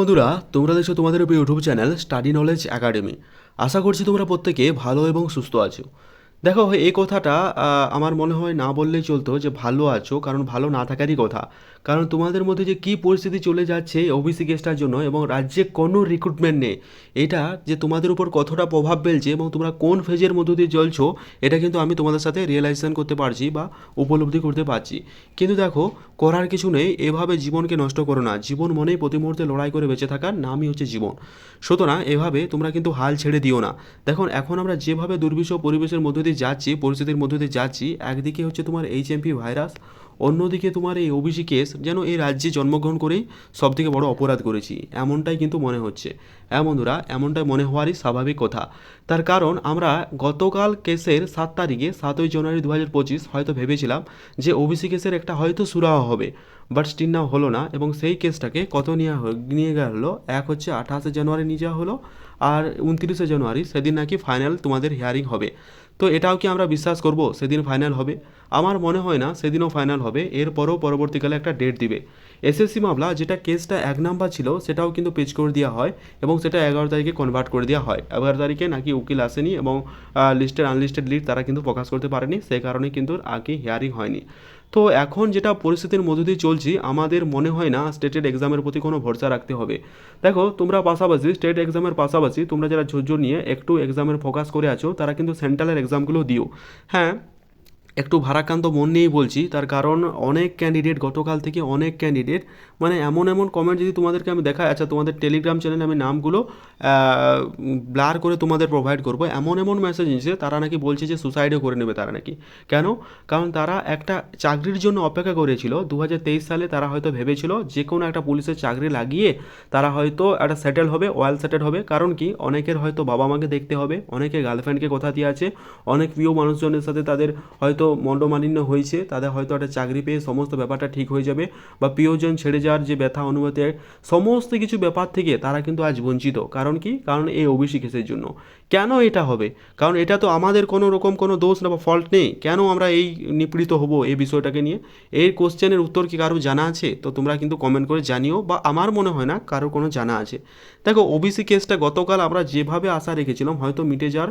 বন্ধুরা, তোমরা দেখছ তোমাদের YouTube channel study knowledge academy. আশা করছি তোমরা প্রত্যেকে ভালো এবং সুস্থ আছো। দেখো এই কথাটা আমার মনে হয় না বললেই চলতো যে ভালো আছো, কারণ ভালো না থাকারই কথা। কারণ তোমাদের মধ্যে যে কী পরিস্থিতি চলে যাচ্ছে ওবিসি কেসটার জন্য এবং রাজ্যে কোনো রিক্রুটমেন্ট নেই, এটা যে তোমাদের উপর কতটা প্রভাব ফেলছে এবং তোমরা কোন ফেজের মধ্য দিয়ে চলছো, এটা কিন্তু আমি তোমাদের সাথে রিয়েলাইজেশন করতে পারছি বা উপলব্ধি করতে পারছি। কিন্তু দেখো, করার কিছু নেই, এভাবে জীবনকে নষ্ট করো না। জীবন মনেই প্রতি মুহূর্তে লড়াই করে বেঁচে থাকার নামই হচ্ছে জীবন। সুতরাং এভাবে তোমরা কিন্তু হাল ছেড়ে দিও না। দেখুন, এখন আমরা যেভাবে দুর্বিষহ পরিবেশের মধ্য দিয়ে যাচ্ছি, পরিস্থিতির মধ্য দিয়ে যাচ্ছি, একদিকে হচ্ছে তোমার এইচএমপি ভাইরাস অন্যদিকে তোমার এই ওবিসি কেস যেন এই রাজ্যে জন্মগ্রহণ করেই সব থেকে বড় অপরাধ করেছি। এমনটাই কিন্তু মনে হচ্ছে। হ্যাঁ বন্ধুরা, এমনটাই মনে হওয়ারই স্বাভাবিক কথা। তার কারণ আমরা গতকাল কেসের সাত তারিখে, সাতই জানুয়ারি দু হাজার পঁচিশ হয়তো ভেবেছিলাম যে ওবিসি কেসের একটা হয়তো সুরাহা হবে। বাট স্টিল নাও হলো না এবং সেই কেসটাকে কত নিয়ে নিয়ে গেল? এক হচ্ছে আঠাশে জানুয়ারি নিয়ে যাওয়া হলো, আর উনত্রিশে জানুয়ারি সেদিন নাকি ফাইনাল তোমাদের হিয়ারিং হবে। তো এটাও কি আমরা বিশ্বাস করব? সেদিন ফাইনাল হবে। আমার মনে হয় না, সেদিনও ফাইনাল হবে। এরপরও পরবর্তীকালে একটা ডেট দিবে। এসএসসি মামলা, যেটা কেসটা এক নাম্বার ছিল, সেটাও কিন্তু পেজ করে দেওয়া হয় এবং সেটা এগারো তারিখে কনভার্ট করে দেওয়া হয়। এগারো তারিখে নাকি উকিল আসেনি এবং লিস্টেড আনলিস্টেড লিড তারা কিন্তু প্রকাশ করতে পারেনি। সেই কারণে কিন্তু আগে হিয়ারিং হয়নি। তো এখন যেটা পরিস্থিতির মধ্য দিয়ে চলছি, আমাদের মনে হয় না স্টেটের এক্সামের প্রতি কোনো ভরসা রাখতে হবে। দেখো, তোমরা পাশাপাশি স্টেট এক্সামের পাশাপাশি তোমরা যারা ঝোঝো নিয়ে একটু এক্সামের ফোকাস করে আছো, তারা কিন্তু সেন্ট্রালের এক্সামগুলো দিও। হ্যাঁ একটু ভারাক্রান্ত মন নিয়েই বলছি, তার কারণ অনেক ক্যান্ডিডেট গতকাল থেকে অনেক ক্যান্ডিডেট মানে এমন এমন কমেন্ট যদি তোমাদেরকে আমি দেখাই আচ্ছা তোমাদের টেলিগ্রাম চ্যানেলে আমি নামগুলো ব্লার করে তোমাদের প্রোভাইড করব, এমন এমন মেসেজ এসেছে তারা নাকি বলছে যে সুসাইডও করে নেবে তারা নাকি। কেন? কারণ তারা একটা চাকরির জন্য অপেক্ষা করেছিল দু হাজার তেইশ সালে তারা হয়তো ভেবেছিল যে কোনো একটা পুলিশের চাকরি লাগিয়ে তারা হয়তো একটা সেটেল হবে ওয়েল সেটেল হবে, কারণ কি? অনেকের হয়তো বাবা মাকে দেখতে হবে, অনেকে গার্লফ্রেন্ডকে কথা দিয়ে আছে, অনেক প্রিয় মানুষজনের সাথে তাদের হয়তো মণ্ডমালিন্য হয়েছে, তাদের হয়তো একটা চাকরি পেয়ে সমস্ত ব্যাপারটা ঠিক হয়ে যাবে বা প্রিয়জন ছেড়ে যাওয়ার যে ব্যথা অনুভূতি সমস্ত কিছু ব্যাপার থেকে তারা কিন্তু আজ বঞ্চিত। কারণ কি? কারণ এই ওবিসি কেসের জন্য। কেন এটা হবে? কারণ এটা তো আমাদের কোনো রকম কোনো দোষ না বা ফল্ট নেই। কেন আমরা এই নিপীড়িত হব এই বিষয়টাকে নিয়ে? এই কোশ্চেনের উত্তর কি কারও জানা আছে? তো তোমরা কিন্তু কমেন্ট করে জানিও বা আমার মনে হয় না কারোর কোনো জানা আছে। দেখো, ওবিসি কেসটা গতকাল আমরা যেভাবে আশা রেখেছিলাম, হয়তো মিটে যাওয়ার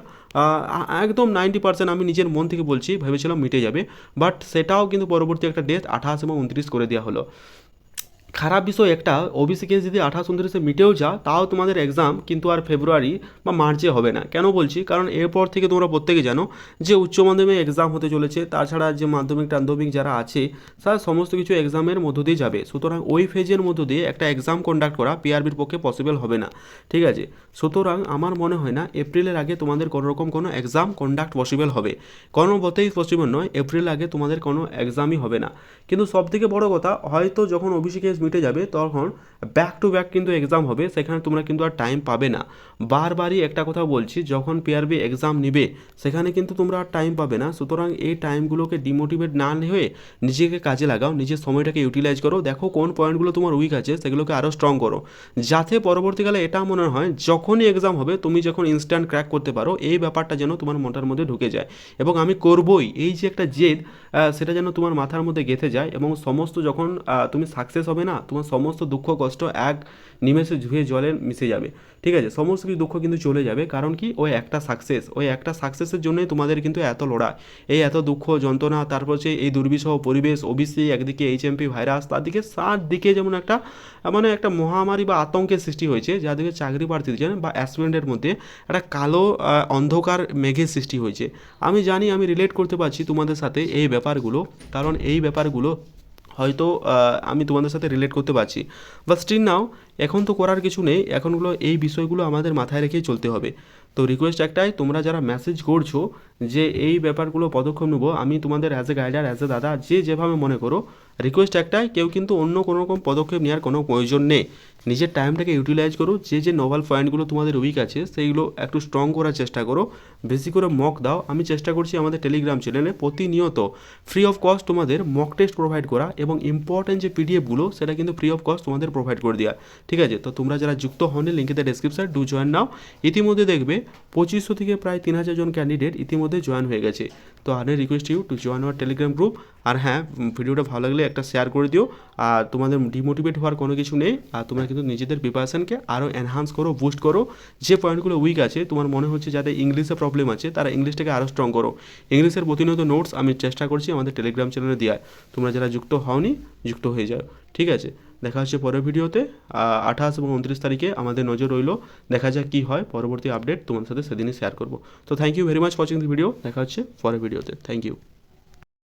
একদম নাইনটি পার্সেন্ট আমি নিজের মন থেকে বলছি, ভেবেছিলাম মিটে যাবে। বাট সেটাও কিন্তু পরবর্তী একটা ডেট আঠাশ এবং উনত্রিশ করে দেওয়া হলো। খারাপ বিষয় একটা ওবিসি কেস যদি আঠাশ উনত্রিশে মিটেও যা তাও তোমাদের এক্সাম কিন্তু আর ফেব্রুয়ারি বা মার্চে হবে না। কেন বলছি? কারণ এরপর থেকে তোমরা প্রত্যেকে জানো যে উচ্চ মাধ্যমিক এক্সাম হতে চলেছে, তাছাড়া যে মাধ্যমিক টাধ্যমিক যারা আছে, তারা সমস্ত কিছু এক্সামের মধ্য দিয়ে যাবে। সুতরাং ওই ফেজের মধ্য দিয়ে একটা এক্সাম কন্ডাক্ট করা পিআরবির পক্ষে পসিবল হবে না। ঠিক আছে? সুতরাং আমার মনে হয় না এপ্রিলের আগে তোমাদের কোনো রকম কোনো এক্সাম কন্ডাক্ট পসিবল হবে। কোনো মতেই পসিবল নয় এপ্রিল আগে তোমাদের কোনো এক্সামই হবে না। কিন্তু সব থেকে বড় কথা, হয়তো যখন ওবিসি কেস মিটে যাবে, তখন ব্যাক টু ব্যাক কিন্তু এক্সাম হবে, সেখানে তোমরা কিন্তু আর টাইম পাবে না। বারবারই একটা কথা বলছি, যখন পিআরবি এক্সাম নিবে, সেখানে কিন্তু তোমরা আর টাইম পাবে না। সুতরাং এই টাইমগুলোকে ডিমোটিভেট না হয়ে নিজেকে কাজে লাগাও, নিজের সময়টাকে ইউটিলাইজ করো। দেখো কোন পয়েন্টগুলো তোমার উইক আছে, সেগুলোকে আরও স্ট্রং করো। যাতে পরবর্তীকালে এটা মনে হয়, যখনই এক্সাম হবে, তুমি যখন ইনস্ট্যান্ট ক্র্যাক করতে পারো, এই ব্যাপারটা যেন তোমার মনটার মধ্যে ঢুকে যায়। এবং আমি করবই। এই যে একটা জেদ সেটা যেন তোমার মাথার মধ্যে গেঁথে যায় এবং সমস্ত যখন তুমি সাকসেস হবে না তোমার সমস্ত দুঃখ, কষ্ট এক নিমেষে ধুয়ে জলে মিশে যাবে। ঠিক আছে? সমস্ত কিছু দুঃখ কিন্তু চলে যাবে। কারণ কি? ওই একটা সাকসেস ওই একটা সাকসেসের জন্যই তোমাদের কিন্তু এত লড়াই। এই এত দুঃখ, যন্ত্রণা, তারপর হচ্ছে এই দুর্বিষহ পরিবেশ ওবিসি একদিকে এইচএমপি ভাইরাস তার দিকে সার দিকে যেমন একটা মানে একটা মহামারী বা আতঙ্কের সৃষ্টি হয়েছে যাদেরকে চাকরি প্রার্থীদের জন্য বা অ্যাসপিরেন্টের মধ্যে একটা কালো অন্ধকার মেঘের সৃষ্টি হয়েছে। আমি জানি, আমি রিলেট করতে পারছি তোমাদের সাথে এই ব্যাপারগুলো, কারণ এই ব্যাপারগুলো হয়তো আমি তোমাদের সাথে রিলেট করতে পারছি। বাট স্টিল নাও এখন তো করার কিছু নেই, এখনগুলো এই বিষয়গুলো আমাদের মাথায় রেখেই চলতে হবে। তো রিকোয়েস্ট একটাই, তোমরা যারা মেসেজ করছ যে এই ব্যাপারগুলো পদক্ষেপ নেব, আমি তোমাদের অ্যাজ এ গাইডার অ্যাজ এ দাদা, যে যেভাবে মনে করো রিকোয়েস্ট একটাই, কেউ কিন্তু অন্য কোনো রকম পদক্ষেপ নেওয়ার কোনো প্রয়োজন নেই। নিজের টাইমটাকে ইউটিলাইজ করো, যে যে নোভাল পয়েন্টগুলো তোমাদের উইক আছে, সেইগুলো একটু স্ট্রং করার চেষ্টা করো। বেশি করে মক দাও, আমি চেষ্টা করছি আমাদের টেলিগ্রাম চ্যানেলে প্রতিনিয়ত ফ্রি অফ কস্ট তোমাদের মক টেস্ট প্রোভাইড করা এবং ইম্পর্ট্যান্ট যে পিডিএফগুলো সেটা কিন্তু ফ্রি অফ কস্ট তোমাদের প্রোভাইড করে দেওয়া। ঠিক আছে? তো তোমরা যারা যুক্ত হওনি লিঙ্কেতে ডেসক্রিপশন ডু জয়েন নাও। ইতিমধ্যে দেখবে পঁচিশশো থেকে প্রায় তিন হাজার জন ক্যান্ডিডেট ইতিমধ্যে জয়েন হয়ে গেছে। তো আর request you to join our Telegram group আর হ্যাঁ ভিডিওটা ভালো লাগলে একটা শেয়ার করে দিও। আর তোমাদের ডিমোটিভেট হওয়ার কোনো কিছু নেই। আর তোমরা কিন্তু নিজেদের প্রিপারেশনকে আরও এনহান্স করো বুস্ট করো। যে পয়েন্টগুলো উইক আছে, তোমার মনে হচ্ছে যাদের ইংলিশে প্রবলেম আছে, তারা ইংলিশটাকে আরও স্ট্রং করো। ইংলিশের প্রতিনিয়ত নোটস আমি চেষ্টা করছি আমাদের টেলিগ্রাম চ্যানেলে দেওয়ার। তোমরা যারা যুক্ত হওনি, যুক্ত হয়ে যাও। ঠিক আছে? দেখা হচ্ছে পরের ভিডিওতে। আঠাশ এবং উনত্রিশ তারিখে আমাদের নজর রইল। দেখা যাক কী হয়, পরবর্তী আপডেট তোমার সাথে সেদিনই শেয়ার করব। তো thank you very much watching the video দেখা হচ্ছে পরের ভিডিওতে। Thank you